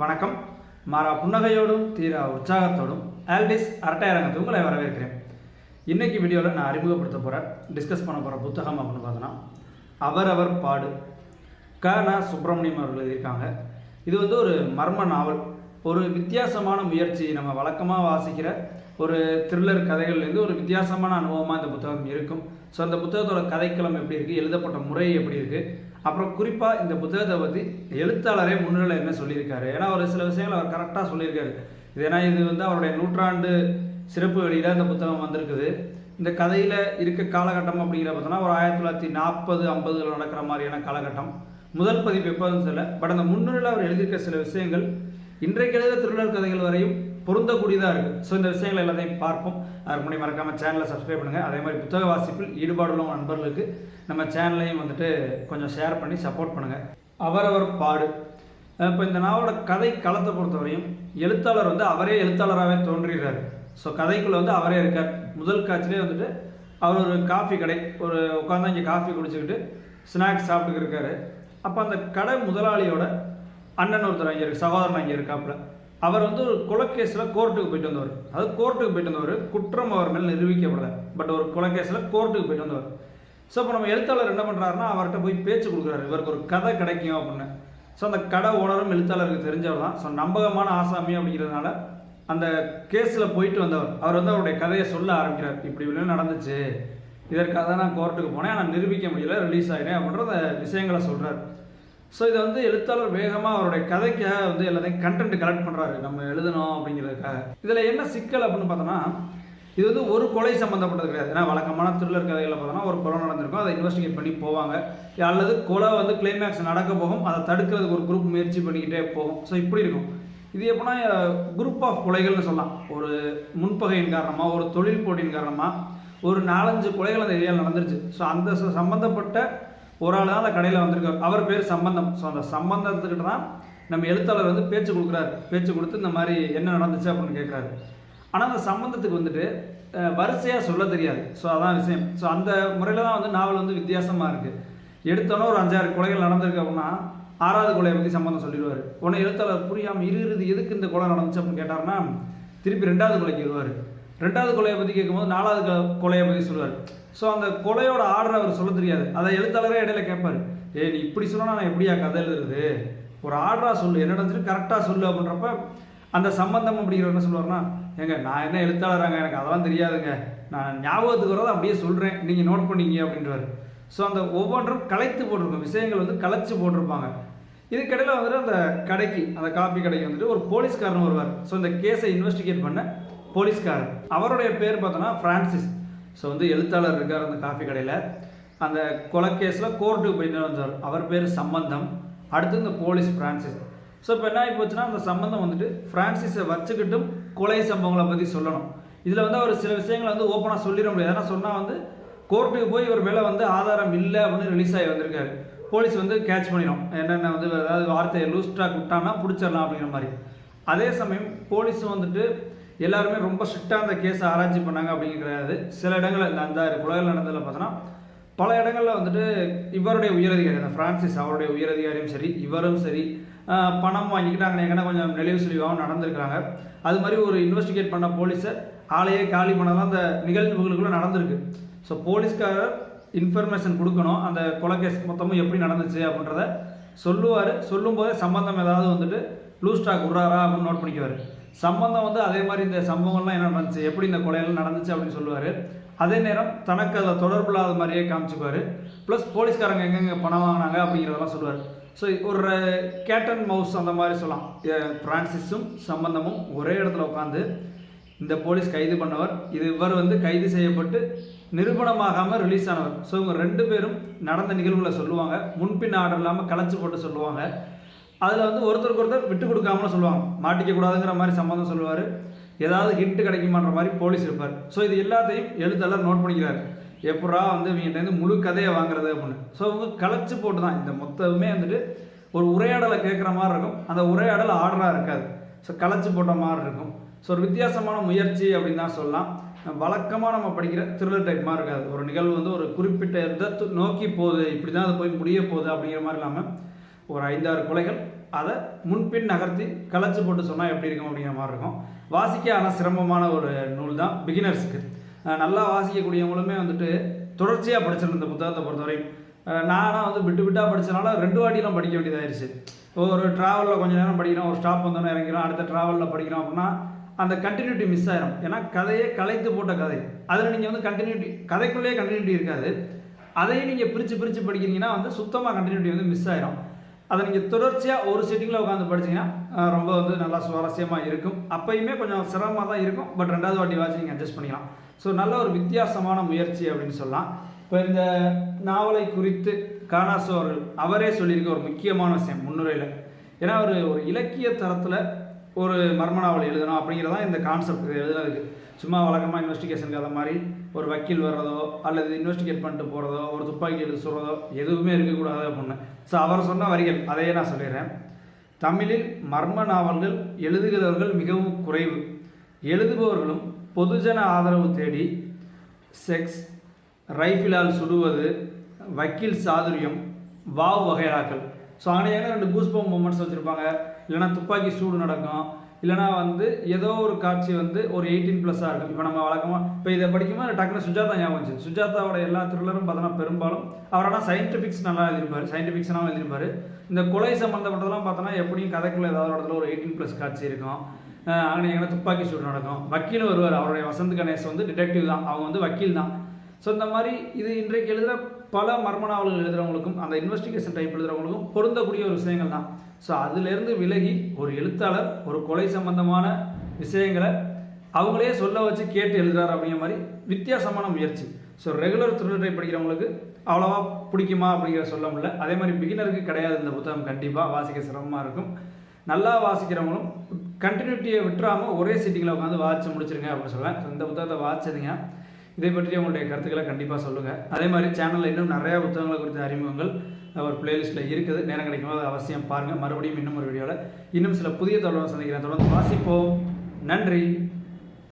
வணக்கம். மாறா புன்னகையோடும் தீரா உற்சாகத்தோடும் ஆல்டிஸ் அரட்டையரங்கத்தை உங்களை வரவேற்கிறேன். இன்றைக்கி வீடியோவில் நான் அறிமுகப்படுத்த போகிற டிஸ்கஸ் பண்ண போகிற புத்தகம் அப்படின்னு பார்த்தோன்னா அவரவர் பாடு. க. ந. சுப்பிரமணியம் அவர்கள் எழுதியிருக்காங்க. இது வந்து ஒரு மர்ம நாவல். ஒரு வித்தியாசமான முயற்சி. நம்ம வழக்கமாக வாசிக்கிற ஒரு த்ரில்லர் கதைகள்லேருந்து ஒரு வித்தியாசமான அனுபவமாக இந்த புத்தகம் இருக்கும். ஸோ அந்த புத்தகத்தோட கதைக்களம் எப்படி இருக்குது எழுதப்பட்ட முறை எப்படி இருக்குது அப்புறம் குறிப்பாக இந்த புத்தகத்தை பற்றி எழுத்தாளரே முன்னிலை என்ன சொல்லியிருக்காரு? ஏன்னா ஒரு சில விஷயங்கள் அவர் கரெக்டாக சொல்லியிருக்காரு. இது ஏன்னா இது வந்து அவருடைய நூற்றாண்டு சிறப்பு வெளியில் இந்த புத்தகம் வந்திருக்குது. இந்த கதையில் இருக்க காலகட்டம் அப்படிங்கிற பார்த்தோன்னா ஒரு ஆயிரத்தி தொள்ளாயிரத்தி நாற்பது ஐம்பதுல நடக்கிற மாதிரியான காலகட்டம். முதல் பதிப்பு எப்போதும் தெரியல பட் அந்த முன்னிலையில் அவர் எழுதியிருக்க சில விஷயங்கள் இன்றைக்கு எழுத திருடர் கதைகள் வரையும் பொருந்தக்கூடியதாக இருக்குது ஸோ இந்த விஷயங்கள் எல்லாத்தையும் பார்ப்போம். அதுக்கு முன்னாடி மறக்காமல் சேனலை சப்ஸ்கிரைப் பண்ணுங்கள் அதே மாதிரி புத்தக வாசிப்பில் ஈடுபாடுள்ள நண்பர்களுக்கு நம்ம சேனலையும் வந்துட்டு கொஞ்சம் ஷேர் பண்ணி சப்போர்ட் பண்ணுங்கள் அவரவர் பாடு. இப்போ இந்த நாவலோட கதை களத்தை பொறுத்தவரையும் எழுத்தாளர் வந்து அவரே எழுத்தாளராகவே தோன்றிடுறாரு ஸோ கதைக்குள்ளே வந்து அவரே இருக்கார். முதல் காட்சியிலே வந்துட்டு அவர் ஒரு காஃபி கடை ஒரு உட்காந்து இங்கே காஃபி குடிச்சுக்கிட்டு ஸ்நாக்ஸ் சாப்பிட்டுக்கிருக்காரு அப்போ அந்த கடை முதலாளியோட அண்ணன் ஒருத்தர் அங்கே இருக்கு சகோதரன் அங்கே இருக்காப்புல. அவர் வந்து ஒரு கொலைக்கேஸில் கோர்ட்டுக்கு போயிட்டு வந்தவர். அதாவது கோர்ட்டுக்கு போயிட்டு வந்தவர். குற்றம் அவர் மேல் நிரூபிக்கப்படலை. பட் ஒரு கொலைக்கேஸில் கோர்ட்டுக்கு போயிட்டு வந்தவர். ஸோ இப்போ நம்ம எழுத்தாளர் என்ன பண்ணுறாருன்னா அவர்கிட்ட போய் பேச்சு கொடுக்குறாரு. இவருக்கு ஒரு கதை கிடைக்கும் அப்படின்னு. ஸோ அந்த கடை ஓனரும் எழுத்தாளருக்கு தெரிஞ்சவர் தான். ஸோ நம்பகமான ஆசாமி அப்படிங்கிறதுனால அந்த கேஸில் போயிட்டு வந்தவர். அவர் வந்து அவருடைய கதையை சொல்ல ஆரம்பிக்கிறார். இப்படி இப்படி நடந்துச்சு. இதற்காக தான் நான் கோர்ட்டுக்கு போனேன். ஆனால் நிரூபிக்க முடியல. ரிலீஸ் ஆகினேன் அப்படின்ற அந்த விஷயங்களை சொல்கிறார் ஸோ இதை வந்து எழுத்தாளர் வேகமாக அவருடைய கதைக்காக வந்து எல்லாத்தையும் கண்டென்ட் கலெக்ட் பண்ணுறாரு நம்ம எழுதணும் அப்படிங்கிறதுக்காக. இதில் என்ன சிக்கல் அப்படின்னு பார்த்தோன்னா இது வந்து ஒரு கொலை சம்மந்தப்பட்டது கிடையாது. ஏன்னா வழக்கமான த்ரில்லர் கதைகளில் பார்த்தோன்னா ஒரு கொலை நடந்திருக்கும். அதை இன்வெஸ்டிகேட் பண்ணி போவாங்க. அல்லது கொலை வந்து கிளைமேக்ஸ் நடக்க போகும். அதை தடுக்கிறதுக்கு ஒரு குரூப் முயற்சி பண்ணிக்கிட்டே போகும். ஸோ இப்படி இருக்கும். இது எப்படின்னா குரூப் ஆஃப் கொலைகள்னு சொல்லலாம். ஒரு முன்பகையின் காரணமாக ஒரு தொழில் போட்டியின் காரணமாக ஒரு நாலஞ்சு கொலைகள் அந்த ஏரியாவில் நடந்துருச்சு. ஸோ அந்த சம்மந்தப்பட்ட ஒரு ஆள் தான் அந்த கடையில் வந்திருக்கார். அவர் பேர் சம்பந்தம். ஸோ அந்த சம்பந்தத்துக்கிட்ட தான் நம்ம எழுத்தாளர் வந்து பேச்சு கொடுக்குறாரு. பேச்சு கொடுத்து இந்த மாதிரி என்ன நடந்துச்சு அப்படின்னு கேட்குறாரு ஆனால் அந்த சம்பந்தத்துக்கு வந்துட்டு வரிசையாக சொல்ல தெரியாது. ஸோ அதான் விஷயம். ஸோ அந்த முறையில் தான் வந்து நாவல் வந்து வித்தியாசமாக இருக்குது எடுத்தோன்னே ஒரு அஞ்சாறு கொலைகள் நடந்திருக்கு அப்படின்னா ஆறாவது கொலையை பற்றி சம்பந்தம் சொல்லிடுவார். உடனே எழுத்தாளர் புரியாமல் இரு இறுதி எதுக்கு இந்த கொலை நடந்துச்சு? அப்படின்னு கேட்டார்னா திருப்பி ரெண்டாவது கொலைக்கு வருவார். ரெண்டாவது கொலையை பற்றி கேட்கும்போது நாலாவது கொலையை பற்றி சொல்லுவார் ஸோ அந்த கொலையோட ஆர்டர் அவர் சொல்ல தெரியாது. அதை எழுத்தாளரே இடையில கேட்பார். ஏ நீ இப்படி சொன்னால் நான் எப்படியா கதை எழுதுறது? ஒரு ஆர்டராக சொல்லு. என்ன நடந்துச்சு கரெக்டாக சொல்லு அப்படின்றப்ப அந்த சம்பந்தம் அப்படிங்கிற என்ன சொல்லுவார்னா ஏங்க நான் என்ன எழுத்தாளராங்க? எனக்கு அதெல்லாம் தெரியாதுங்க. நான் ஞாபகத்துக்கு வரதை அப்படியே சொல்கிறேன் நீங்கள் நோட் பண்ணிங்க அப்படின்றாரு. ஸோ அந்த ஒவ்வொன்றும் கலைத்து போட்டிருக்கும். விஷயங்கள் வந்து கலைச்சு போட்டிருப்பாங்க. இதுக்கிடையில் வந்துட்டு அந்த கடைக்கு அந்த காப்பி கடைக்கு வந்துட்டு ஒரு போலீஸ்காரன் வருவார். ஸோ இந்த கேஸை இன்வெஸ்டிகேட் பண்ண போலீஸ்காரர். அவருடைய பேர் பார்த்தோன்னா ஃப்ரான்சிஸ் ஸோ வந்து எழுத்தாளர் இருக்கார் அந்த காஃபி கடையில். அந்த கொலக்கேஸில் கோர்ட்டுக்கு போயிட்டு வந்தார். அவர் பேர் சம்பந்தம். அடுத்து இந்த போலீஸ் ஃப்ரான்சிஸ் ஸோ இப்போ என்ன ஆகி போச்சுன்னா அந்த சம்பந்தம் வந்துட்டு ஃப்ரான்சிஸை வச்சுக்கிட்டும் கொலை சம்பவங்களை பற்றி சொல்லணும். இதில் வந்து அவர் சில விஷயங்களை வந்து ஓப்பனாக சொல்லிட முடியாது. ஏன்னா சொன்னால் வந்து கோர்ட்டுக்கு போய் இவர் மேலே வந்து ஆதாரம் இல்லை அப்படின்னு ரிலீஸ் ஆகி வந்திருக்காரு. போலீஸ் வந்து கேட்ச் பண்ணிடும். என்னென்ன வந்து ஏதாவது வார்த்தையை லூஸ் விட்டான்னா பிடிச்சிடலாம் அப்படிங்கிற மாதிரி. அதே சமயம் போலீஸும் வந்துட்டு எல்லாருமே ரொம்ப ஸ்ட்ரிக்டாக அந்த கேஸை ஆராய்ச்சி பண்ணாங்க அப்படிங்கிறது கிடையாது. சில இடங்களில் அந்த உலகில் நடந்ததில் பார்த்தோன்னா பல இடங்களில் வந்துட்டு இவருடைய உயரதிகாரி அந்த ஃப்ரான்சிஸ் அவருடைய உயரதிகாரியும் சரி இவரும் சரி பணம் பணம் வாங்கிக்கிட்டாங்க எங்கன்னா கொஞ்சம் நிலைவு சுழிவாகவும் நடந்திருக்கிறாங்க. அது மாதிரி ஒரு இன்வெஸ்டிகேட் பண்ண போலீஸை ஆலையே காலி பண்ணலாம் அந்த நிகழ்வுகளுக்குள்ளே நடந்திருக்கு. ஸோ போலீஸ்காரர் இன்ஃபர்மேஷன் கொடுக்கணும். அந்த கொலை கேஸ் மொத்தமும் எப்படி நடந்துச்சு அப்படின்றத சொல்லுவார். சொல்லும்போதே சம்மந்தம் ஏதாவது வந்துட்டு லூஸ் ஸ்டாக் விட்றாரா அப்படின்னு நோட் பண்ணிக்குவார். சம்பந்தம் வந்து அதே மாதிரி இந்த சம்பவங்கள்லாம் என்ன நடந்துச்சு? எப்படி இந்த கொலையெல்லாம் நடந்துச்சு அப்படின்னு சொல்லுவார். அதே நேரம் தனக்கு அதில் தொடர்பு இல்லாத மாதிரியே காமிச்சுக்குவார். ப்ளஸ் போலீஸ்காரங்க எங்கெங்கே பணம் வாங்கினாங்க அப்படிங்கிறதெல்லாம் சொல்லுவார். ஸோ ஒரு கேட்டன் மவுஸ் அந்த மாதிரி சொல்லலாம். ஃப்ரான்சிஸும் பிரான்சிஸும் சம்பந்தமும் ஒரே இடத்துல உட்காந்து இந்த போலீஸ் கைது பண்ணவர். இது இவர் வந்து கைது செய்யப்பட்டு நிரூபணமாகாமல் ரிலீஸ் ஆனவர். ஸோ இவங்க ரெண்டு பேரும் நடந்த நிகழ்வுகளை சொல்லுவாங்க. முன்பின் ஆர்டர் இல்லாமல் கலைச்சு போட்டு சொல்லுவாங்க. அதில் வந்து ஒருத்தருக்கு ஒருத்தர் விட்டு கொடுக்காமலும் சொல்லுவாங்க. மாட்டிக்க கூடாதுங்கிற மாதிரி சம்மந்தம் சொல்லுவார். ஏதாவது ஹிண்ட் கிடைக்குமான்ற மாதிரி போலீஸ் இருப்பார். ஸோ இது எல்லாத்தையும் எழுத்தாளர் நோட் பண்ணிக்கிறார். எப்படா வந்து இவங்கிட்டேருந்து முழு கதையை வாங்குறது அப்படின்னு. ஸோ இவங்க கலைச்சு போட்டு தான் இந்த மொத்தமே வந்துட்டு ஒரு உரையாடலை கேட்குற மாதிரி இருக்கும். அந்த உரையாடல் ஆர்டராக இருக்காது. ஸோ கலைச்சு போட்ட மாதிரி இருக்கும். ஸோ ஒரு வித்தியாசமான முயற்சி அப்படின்னு தான் சொல்லலாம். வழக்கமாக நம்ம படிக்கிற த்ரில்லர் டைப் மாதிரி இருக்காது. ஒரு நிகழ்வு வந்து ஒரு குறிப்பிட்ட இதை நோக்கி போகுது. இப்படி தான் அது போய் முடிய போகுது அப்படிங்கிற மாதிரி இல்லாமல் ஒரு ஐந்தாறு கொலைகள் அதை முன்பின் நகர்த்தி கலைச்சு போட்டு சொன்னால் எப்படி இருக்கும் அப்படிங்கிற மாதிரி இருக்கும். வாசிக்க ஆனால் சிரமமான ஒரு நூல் தான் பிகினர்ஸுக்கு நல்லா வாசிக்கக்கூடியவங்களுமே வந்துட்டு தொடர்ச்சியாக படிச்சிருந்த இந்த புத்தகத்தை பொறுத்தவரையும் நானாக வந்து விட்டு விட்டாக படித்தனால ரெண்டு வாட்டிலாம் படிக்க வேண்டியதாயிருச்சு. ஒரு ட்ராவலில் கொஞ்ச நேரம் படிக்கிறோம் ஒரு ஸ்டாப் வந்தோன்னே இறங்கிறோம் அடுத்த ட்ராவலில் படிக்கிறோம் அப்படின்னா அந்த கண்டினியூட்டி மிஸ் ஆயிரும். ஏன்னா கதையே கலைத்து போட்ட கதை. அதில் நீங்கள் வந்து கண்டினியூட்டி கதைக்குள்ளேயே கண்டினியூட்டி இருக்காது. அதையும் நீங்கள் பிரித்து பிரித்து படிக்கிறீங்கன்னா வந்து சுத்தமாக கண்டினியூட்டி வந்து மிஸ் ஆயிரும். அதை நீங்கள் தொடர்ச்சியாக ஒரு சிட்டிங்கில் உட்காந்து படிச்சீங்கன்னா ரொம்ப வந்து நல்லா சுவாரஸ்யமாக இருக்கும். அப்பயுமே கொஞ்சம் சிரமமாக தான் இருக்கும். பட் ரெண்டாவது வாட்டி வாட்சி நீங்கள் அட்ஜஸ்ட் பண்ணிக்கலாம். ஸோ நல்ல ஒரு வித்தியாசமான முயற்சி அப்படின்னு சொல்லலாம். இப்போ இந்த நாவலை குறித்து கானாசு அவர்கள் அவரே சொல்லியிருக்க ஒரு முக்கியமான விஷயம் முன்னுரையில். ஏன்னா அவர் ஒரு இலக்கிய தரத்தில் ஒரு மர்ம நாவல் எழுதணும் அப்படிங்கிறதான் இந்த கான்செப்ட் எழுதுனதுக்கு. சும்மா வழக்கமாக இன்வெஸ்டிகேஷனுக்கு அந்த மாதிரி ஒரு வக்கீல் வர்றதோ அல்லது இன்வெஸ்டிகேட் பண்ணிட்டு போகிறதோ ஒரு துப்பாக்கி எடுத்து சொல்கிறதோ எதுவுமே இருக்கக்கூடாது அப்படின்னு. ஸோ அவர் சொன்ன வரிகள் அதையே நான் சொல்லிடுறேன். தமிழில் மர்ம நாவல்கள் எழுதுகிறவர்கள் மிகவும் குறைவு. எழுதுபவர்களும் பொதுஜன ஆதரவு தேடி செக்ஸ் ரைஃபிளால் சுடுவது வக்கீல் சாதுரியம் வாவ் வகைராக்கள் ஸோ அங்கேயான ரெண்டு கூஸ்பம் மூமெண்ட்ஸ் வச்சுருப்பாங்க. இல்லைனா துப்பாக்கி சூடு நடக்கும். இல்லைனா வந்து ஏதோ ஒரு காட்சி வந்து ஒரு எயிட்டீன் ப்ளஸ்ஸாக இருக்கும். இப்போ நம்ம வழக்கமாக இப்போ இதை படிக்கும்போது டக்குனு சுஜாதா ஞாபகம் வந்துச்சு. சுஜாதாவோட எல்லா த்ரில்லரும் பார்த்தோன்னா பெரும்பாலும் அவரோட சயின்டிஃபிக்ஸ் நல்லா எழுதியிருப்பார். சயின்டிஃபிக்ஸ்னாலும் எழுதியிருப்பார். இந்த கொலை சம்மந்தப்பட்டதெல்லாம் பார்த்தோன்னா எப்படியும் கதைக்குள்ள ஏதாவது ஒரு இடத்துல ஒரு எயிட்டீன் ப்ளஸ் காட்சி இருக்கும். அங்கே எங்கன்னா துப்பாக்கி சூடு நடக்கும். வக்கீலும் வருவார். அவருடைய வசந்த் கணேஷ் வந்து டிடெக்டிவ் தான். அவங்க வந்து வக்கீல் தான். ஸோ இந்த மாதிரி இது இன்றைக்கு எழுதுகிற பல மர்ம நாவல்கள் எழுதுகிறவங்களுக்கும் அந்த இன்வெஸ்டிகேஷன் டைப் எழுதுறவங்களுக்கும் பொருந்தக்கூடிய ஒரு விஷயங்கள் தான் ஸோ அதுலேருந்து விலகி ஒரு எழுத்தாளர் ஒரு கொலை சம்பந்தமான விஷயங்களை அவங்களே சொல்ல வச்சு கேட்டு எழுதுறாரு அப்படிங்கிற மாதிரி வித்தியாசமான முயற்சி. ஸோ ரெகுலர் த்ரில்லர் படிக்கிறவங்களுக்கு அவ்வளோவா பிடிக்குமா அப்படிங்கிற சொல்ல முடியல. அதே மாதிரி பிகினருக்கு கிடையாது இந்த புத்தகம். கண்டிப்பாக வாசிக்க சிரமமாக இருக்கும். நல்லா வாசிக்கிறவங்களும் கண்டினியூட்டியை விட்டுறாமல் ஒரே சிட்டிங்கில் உட்காந்து வாசிச்சு முடிச்சிருங்க அப்படின்னு சொல்லுவேன். இந்த புத்தகத்தை வாசிச்சதுங்க. இதை பற்றி உங்களுடைய கருத்துக்களை கண்டிப்பாக சொல்லுங்கள் அதே மாதிரி சேனலில் இன்னும் நிறையா புத்தகங்களை குறித்த அறிமுகங்கள் ஒரு பிளேலிஸ்ட்டில் இருக்குது. நேரம் கிடைக்கும் போது அவசியம் பாருங்கள் மறுபடியும் இன்னும் ஒரு வீடியோவில் இன்னும் சில புதிய தொடர்பு சந்திக்கிறேன். தொடர்ந்து வாசிப்போம். நன்றி.